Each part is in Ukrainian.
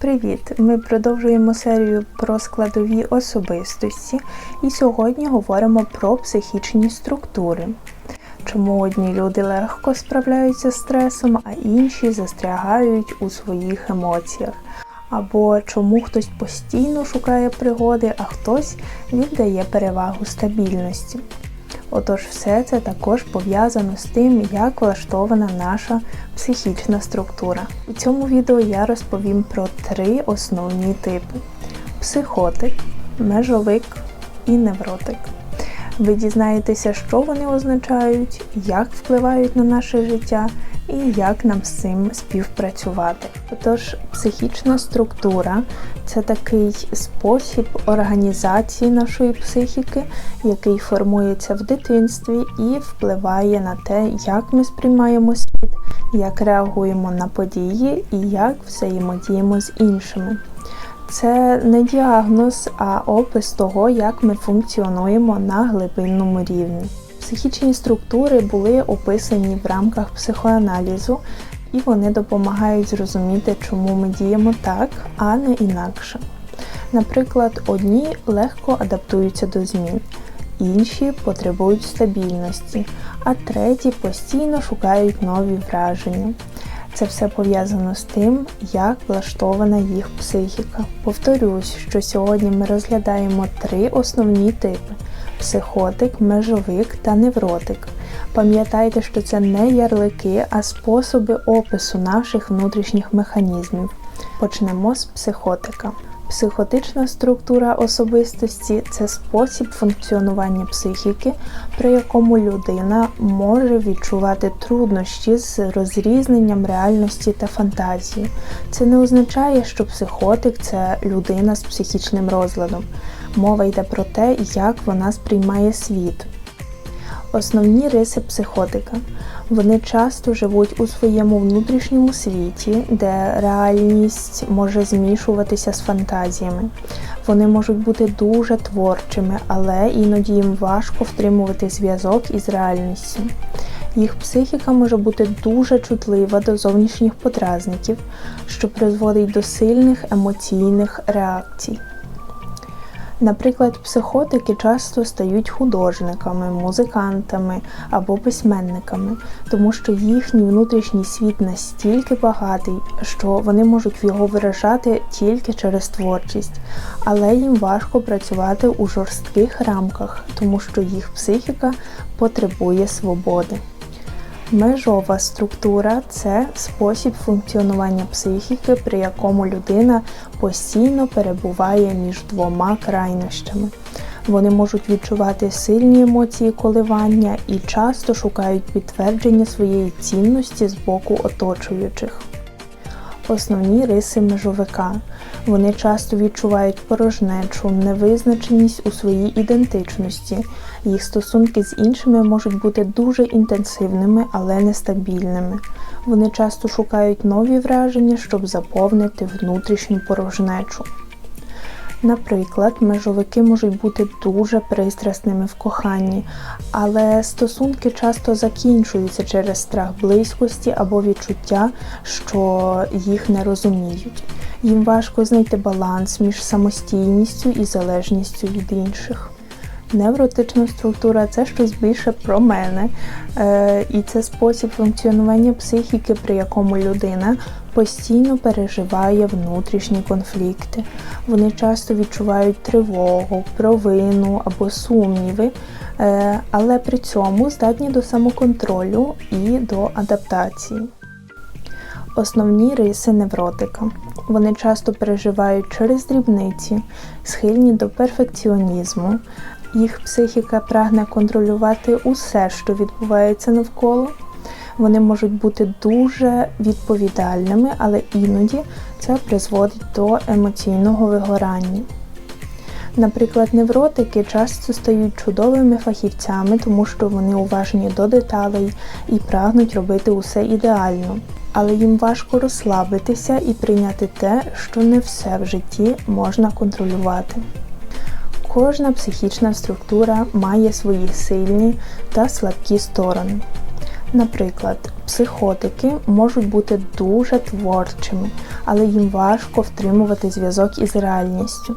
Привіт! Ми продовжуємо серію про складові особистості і сьогодні говоримо про психічні структури. Чому одні люди легко справляються з стресом, а інші застрягають у своїх емоціях. Або чому хтось постійно шукає пригоди, а хтось віддає перевагу стабільності. Отож, все це також пов'язано з тим, як влаштована наша психічна структура. У цьому відео я розповім про три основні типи: психотик, межовик і невротик. Ви дізнаєтеся, що вони означають, як впливають на наше життя і як нам з цим співпрацювати. Отож, психічна структура це такий спосіб організації нашої психіки, який формується в дитинстві і впливає на те, як ми сприймаємо світ, як реагуємо на події і як взаємодіємо з іншими. Це не діагноз, а опис того, як ми функціонуємо на глибинному рівні. Психічні структури були описані в рамках психоаналізу, і вони допомагають зрозуміти, чому ми діємо так, а не інакше. Наприклад, одні легко адаптуються до змін, інші потребують стабільності, а треті постійно шукають нові враження. Це все пов'язано з тим, як влаштована їх психіка. Повторюсь, що сьогодні ми розглядаємо три основні типи: психотик, межовик та невротик. Пам'ятайте, що це не ярлики, а способи опису наших внутрішніх механізмів. Почнемо з психотика. Психотична структура особистості це спосіб функціонування психіки, при якому людина може відчувати труднощі з розрізненням реальності та фантазії. Це не означає, що психотик це людина з психічним розладом. Мова йде про те, як вона сприймає світ. Основні риси психотика. Вони часто живуть у своєму внутрішньому світі, де реальність може змішуватися з фантазіями. Вони можуть бути дуже творчими, але іноді їм важко втримувати зв'язок із реальністю. Їх психіка може бути дуже чутлива до зовнішніх подразників, що призводить до сильних емоційних реакцій. Наприклад, психотики часто стають художниками, музикантами або письменниками, тому що їхній внутрішній світ настільки багатий, що вони можуть його виражати тільки через творчість, але їм важко працювати у жорстких рамках, тому що їх психіка потребує свободи. Межова структура це спосіб функціонування психіки, при якому людина постійно перебуває між двома крайнощами. Вони можуть відчувати сильні емоції коливання і часто шукають підтвердження своєї цінності з боку оточуючих. Основні риси межовика. Вони часто відчувають порожнечу, невизначеність у своїй ідентичності. Їх стосунки з іншими можуть бути дуже інтенсивними, але нестабільними. Вони часто шукають нові враження, щоб заповнити внутрішню порожнечу. Наприклад, межовики можуть бути дуже пристрасними в коханні, але стосунки часто закінчуються через страх близькості або відчуття, що їх не розуміють. Їм важко знайти баланс між самостійністю і залежністю від інших. Невротична структура це щось більше про мене, е, і це спосіб функціонування психіки, при якому людина постійно переживає внутрішні конфлікти. Вони часто відчувають тривогу, провину або сумніви, е, але при цьому здатні до самоконтролю і до адаптації. Основні риси невротика. Вони часто переживають через дрібниці, схильні до перфекціонізму. Їх психіка прагне контролювати усе, що відбувається навколо. Вони можуть бути дуже відповідальними, але іноді це призводить до емоційного вигорання. Наприклад, невротики часто стають чудовими фахівцями, тому що вони уважні до деталей і прагнуть робити усе ідеально. Але їм важко розслабитися і прийняти те, що не все в житті можна контролювати. Кожна психічна структура має свої сильні та слабкі сторони. Наприклад, Психотики можуть бути дуже творчими, але їм важко втримувати зв'язок із реальністю.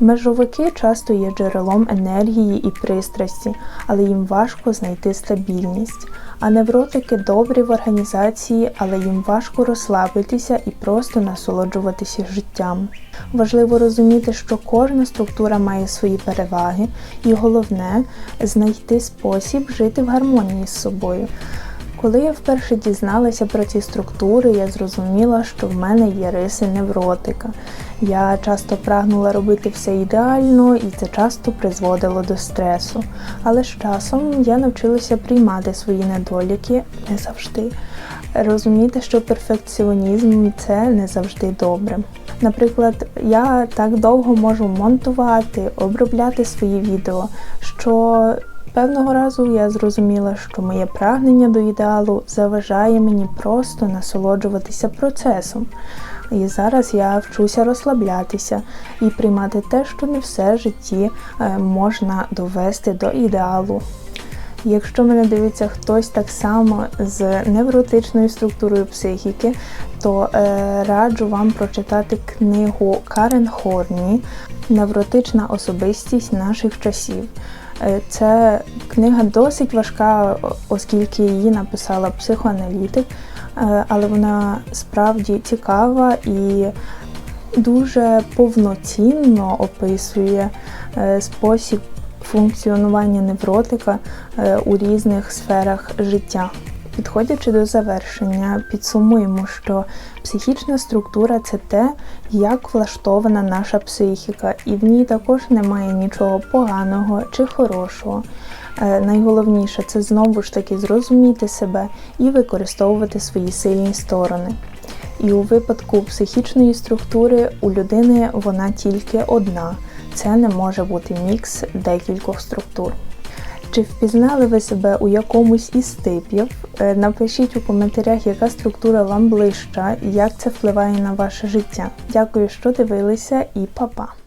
Межовики часто є джерелом енергії і пристрасті, але їм важко знайти стабільність. А невротики добрі в організації, але їм важко розслабитися і просто насолоджуватися життям. Важливо розуміти, що кожна структура має свої переваги, і головне знайти спосіб жити в гармонії з собою. Коли я вперше дізналася про ці структури, я зрозуміла, що в мене є риси невротика. Я часто прагнула робити все ідеально, і це часто призводило до стресу. Але з часом я навчилася приймати свої недоліки не завжди. Розуміти, що перфекціонізм це не завжди добре. Наприклад, я так довго можу монтувати, обробляти свої відео, що Певного разу я зрозуміла, що моє прагнення до ідеалу заважає мені просто насолоджуватися процесом. І зараз я вчуся розслаблятися і приймати те, що не все житті е, можна довести до ідеалу. Якщо мене дивиться хтось так само з невротичною структурою психіки, то е, раджу вам прочитати книгу Карен Хорні Невротична особистість наших часів. Це книга досить важка, оскільки її написала психоаналітик, е, але вона справді цікава і дуже повноцінно описує е, спосіб функціонування невротика е, у різних сферах життя. Підходячи до завершення, підсумуємо, що психічна структура це те, як влаштована наша психіка, і в ній також немає нічого поганого чи хорошого. Е, Найголовніше це знову ж таки зрозуміти себе і використовувати свої сильні сторони. І у випадку психічної структури у людини вона тільки одна. Це не може бути мікс декількох структур. Чи впізнали ви себе у якомусь із типів? Е, Напишіть у коментарях, яка структура вам ближча і як це впливає на ваше життя. Дякую, що дивилися, і па-па!